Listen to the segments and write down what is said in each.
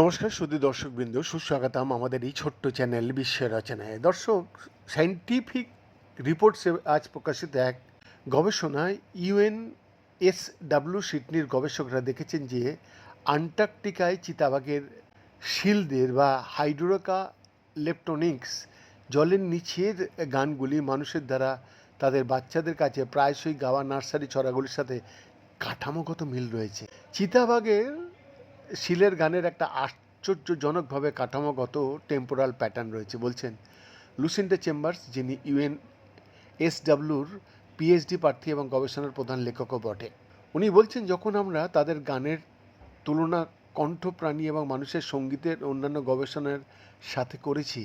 নমস্কার শুধু দর্শকবৃন্দ, সুস্বাগতম আমাদের এই ছোট্ট চ্যানেল বিশ্বের রচনায়। দর্শক সাইন্টিফিক রিপোর্টসে আজ প্রকাশিত এক গবেষণায় ইউএন এস ডাব্লিউ সিডনির গবেষকরা দেখেছেন যে আন্টার্কটিকায় চিতাবাঘের শিলদের বা হাইড্রোকা লেপটোনিক্স জলের নিচের গানগুলি মানুষের দ্বারা তাদের বাচ্চাদের কাছে প্রায়শই গাওয়া নার্সারি ছড়াগুলির সাথে কাঠামোগত মিল রয়েছে। চিতাবাঘের শিলের গানের একটা আশ্চর্যজনকভাবে কাঠামোগত টেম্পোরাল প্যাটার্ন রয়েছে, বলছেন লুসিন্ডা চেম্বার্স যিনি ইউএন এসডাব্লিউর পিএইচডি প্রার্থী এবং গবেষণার প্রধান লেখকও বটে। উনি বলছেন, যখন আমরা তাদের গানের তুলনা কণ্ঠপ্রাণী এবং মানুষের সঙ্গীতের অন্যান্য গবেষণার সাথে করেছি,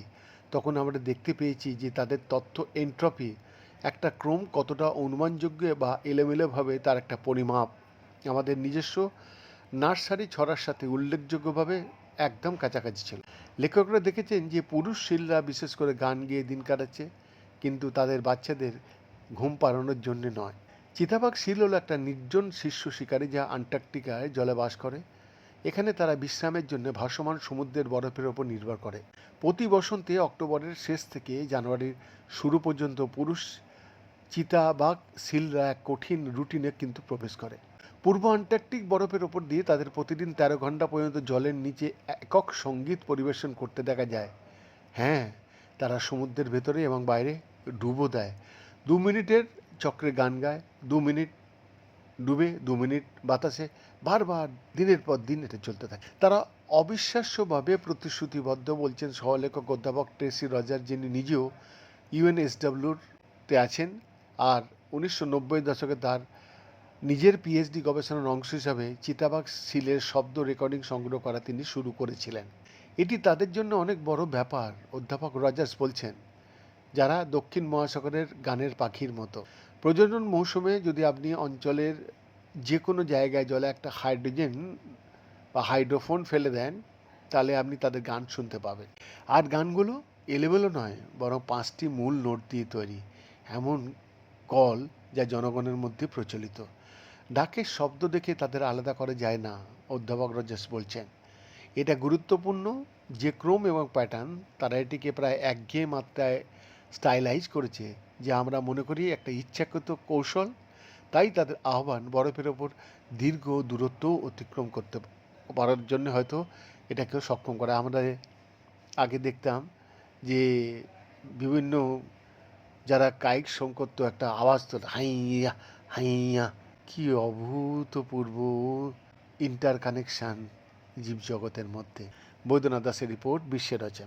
তখন আমরা দেখতে পেয়েছি যে তাদের তথ্য এন্ট্রপি একটা ক্রম কতটা অনুমানযোগ্য বা এলোমেলোভাবে তার একটা পরিমাপ। আমাদের নিজস্ব নার্সারি ছড়ার সাথে উল্লেখযোগ্যভাবে একদম কাছাকাছি ছিল। লেখকরা দেখেছেন যে পুরুষ শিলরা বিশেষ করে গান গেয়ে দিন কাটাচ্ছে, কিন্তু তাদের বাচ্চাদের ঘুম পাড়ানোর জন্য নয়। চিতাবাঘ শিল হলো একটা নির্জন শীর্ষ শিকারী যা আন্টার্কটিকায় জলে বাস করে। এখানে তারা বিশ্রামের জন্য ভাসমান সমুদ্রের বরফের ওপর নির্ভর করে। প্রতি বসন্তে অক্টোবরের শেষ থেকে জানুয়ারির শুরু পর্যন্ত পুরুষ চিতাবাঘ শিলরা এক কঠিন রুটিনে কিন্তু প্রবেশ করে। পূর্ব আন্টার্কটিক বরফের ওপর দিয়ে তাদের প্রতিদিন তেরো ঘণ্টা পর্যন্ত জলের নিচে একক সংগীত পরিবেশন করতে দেখা যায়। হ্যাঁ তারা সমুদ্রের ভেতরে এবং বাইরে ডুবো দেয়। দু মিনিটের চক্রে গান গায়, দু মিনিট ডুবে, দু মিনিট বাতাসে, বারবার দিনের পর দিন এটা চলতে থাকে। তারা অবিশ্বাস্যভাবে প্রতিশ্রুতিবদ্ধ বলছেন সহলেখক অধ্যাপক ট্রেসি রজার, যিনি নিজেও ইউএনএসডাব্লিউতে আছেন, আর উনিশশো নব্বই দশকে তার নিজের পিএইচডি গবেষণার অংশ হিসাবে চিতাবাঘ সিলের শব্দ রেকর্ডিং সংগ্রহ করা তিনি শুরু করেছিলেন। এটি তাদের জন্য অনেক বড় ব্যাপার, অধ্যাপক রজার্স বলছেন, যারা দক্ষিণ মহাসাগরের গানের পাখির মতো। প্রজনন মৌসুমে যদি আপনি অঞ্চলের যে কোনো জায়গায় জলে একটা হাইড্রোজেন বা হাইড্রোফোন ফেলে দেন, তাহলে আপনি তাদের গান শুনতে পাবেন। আর গানগুলো এলেবেলও নয়, বরং পাঁচটি মূল নোট দিয়ে তৈরি। এমন কল যা জনগণের মধ্যে প্রচলিত। ডাকের শব্দ দেখে তাদের আলাদা করা যায় না, অধ্যাপক রজাস বলছেন। এটা গুরুত্বপূর্ণ যে ক্রম এবং প্যাটার্ন তারা এটিকে প্রায় একঘেয়ে মাত্রায় স্টাইলাইজ করেছে, যে আমরা মনে করি একটা ইচ্ছাকৃত কৌশল। তাই তাদের আহ্বান বরফের ওপর দীর্ঘ দূরত্ব অতিক্রম করতে পারার জন্য হয়তো এটাকেও সক্ষম করে। আমরা আগে দেখতাম যে বিভিন্ন যারা কায়িক শ্রম একটা আওয়াজ তো হাইয়া হাইয়া কি অভূতপূর্ব ইন্টার কানেকশান জীবজগতের মধ্যে। বৈদ্যনাথ দাসের রিপোর্ট বিশ্বের রচনা।